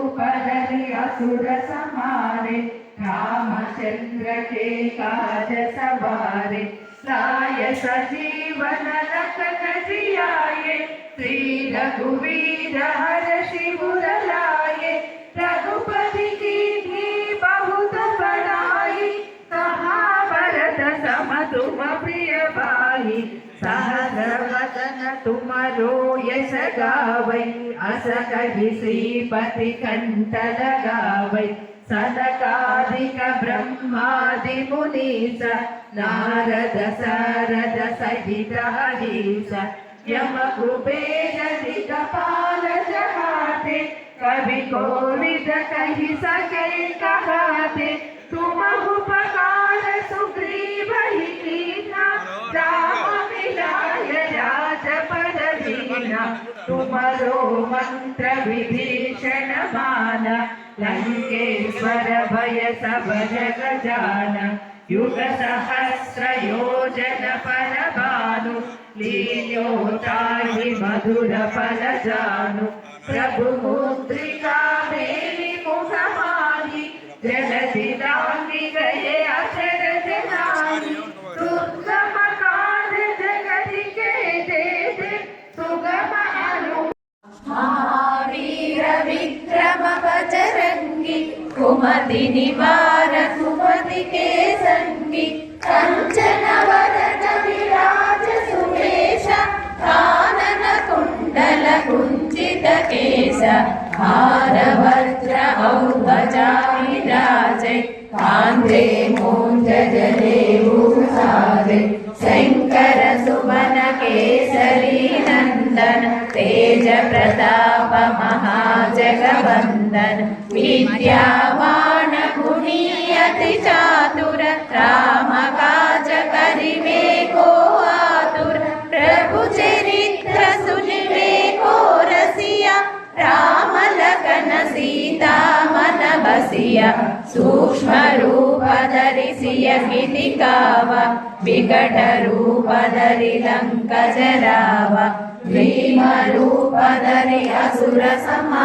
असुर समारे रामचंद्र के काज सवारे लाय सजीवन रतन जियाए श्री रघुवीर हर शिवर लाए रघुपति की भी बहुत बड़ाई महाभारत सम तुम प्रिय भाई सहस्र वदन तुम रो यश गावै अस कहि श्रीपति कंठ लगावै सनकादिक ब्रह्मादि मुनीस, नारद सारद सहित हरीश। यम कुबेर दिगपाल जहाते कवि कोविद कहि सके कहाते। तुम तुमरो मंत्र विभीषण माना लंकेश्वर भय सब जग जाना युग सहस्र योजन पर भानु लील्योताहि मधुर फल जानु प्रभु मुद्रिका विक्रमपचरङ्गि कुमति निवार कुमति के सङ्गि कञ्चन वदन विराज केशङ्गिन कानन कुण्डल कुञ्चित केश आरव्र औचारि राज आन्द्रे मोञ्जले जो तेजप्रतापमहाजगवन्दन। विद्या सिय सूक्ष्मरूपदरि गिलिकाव वा विकटरूपदरि लङ्कजराव भीमरूपदरि असुरसमा